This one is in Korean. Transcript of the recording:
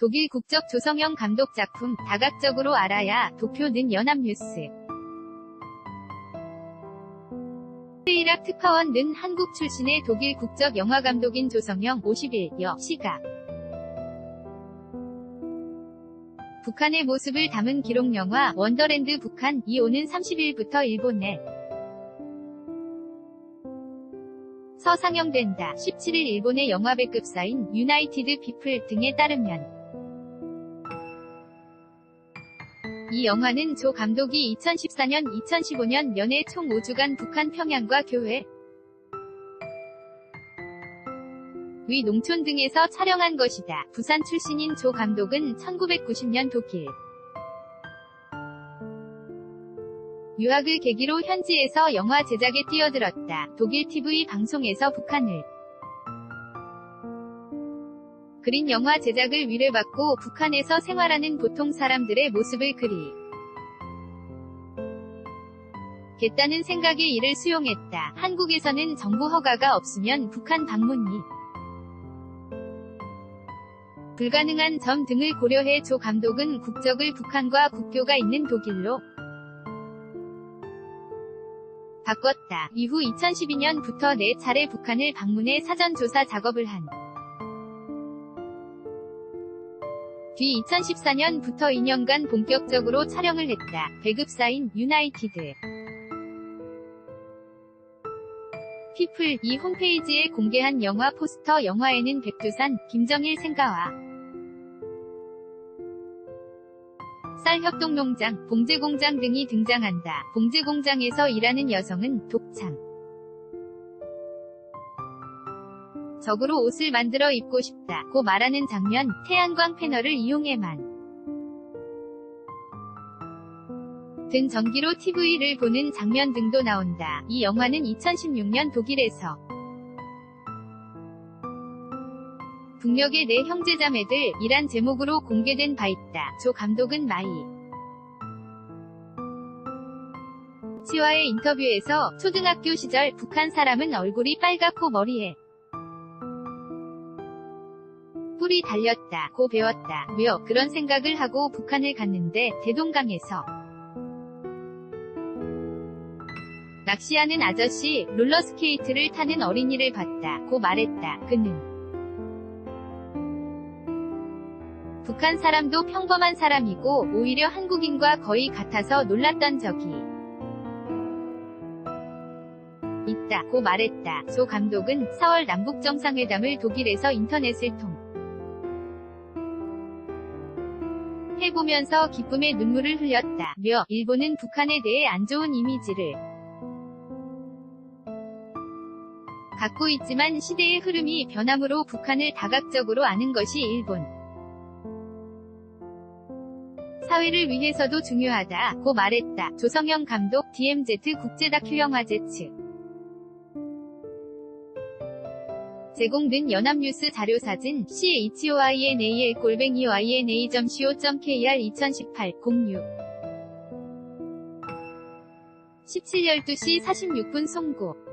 독일 국적 조성영 감독 작품 다각적으로 알아야 도표는 연합뉴스 세이락 특파원 는 한국 출신의 독일 국적 영화 감독인 조성영 51여 시각 북한의 모습을 담은 기록 영화 원더랜드 북한 이 오는 30일부터 일본에 서상영된다. 17일 일본의 영화 배급사인 유나이티드 피플 등에 따르면 이 영화는 조 감독이 2014년 2015년 연애 총 5주간 북한 평양과 교회 위 농촌 등에서 촬영한 것이다. 부산 출신인 조 감독은 1990년 독일 유학을 계기로 현지에서 영화 제작에 뛰어들었다. 독일 TV 방송에서 북한을 그린 영화 제작을 위례받고 북한에서 생활하는 보통 사람들의 모습을 그리 겠다는 생각에 이를 수용했다. 한국에서는 정부 허가가 없으면 북한 방문이 불가능한 점 등을 고려해 조 감독은 국적을 북한과 국교가 있는 독일로 바꿨다. 이후 2012년부터 4차례 북한을 방문해 사전조사 작업을 한 뒤 2014년부터 2년간 본격적으로 촬영을 했다. 배급사인 유나이티드 피플 이 홈페이지에 공개한 영화 포스터 영화에는 백두산, 김정일 생가와 쌀협동농장, 봉제공장 등이 등장한다. 봉제공장에서 일하는 여성은 독창. 적으로 옷을 만들어 입고 싶다. 고 말하는 장면, 태양광 패널을 이용해만 등 전기로 TV를 보는 장면 등도 나온다. 이 영화는 2016년 독일에서 북녘의 내 형제자매들 이란 제목으로 공개된 바 있다. 조 감독은 마이 치와의 인터뷰에서 초등학교 시절 북한 사람은 얼굴이 빨갛고 머리에 뿔이 달렸다. 고 배웠다. 며 그런 생각을 하고 북한을 갔는데 대동강에서 낚시하는 아저씨, 롤러스케이트를 타는 어린이를 봤다. 고 말했다. 그는 북한 사람도 평범한 사람이고 오히려 한국인과 거의 같아서 놀랐던 적이 있다. 고 말했다. 조 감독은 4월 남북정상회담을 독일에서 인터넷을 통해 보면서 기쁨의 눈물을 흘렸다. 며 일본은 북한에 대해 안 좋은 이미지를 갖고 있지만 시대의 흐름이 변함으로 북한을 다각적으로 아는 것이 일본 사회를 위해서도 중요하다. 고 말했다. 조성영 감독 DMZ 국제 다큐 영화제 측 제공된 연합뉴스 자료사진 CHOINAL 골뱅이 YNA.co.kr 2018 06 17 12시 46분 송고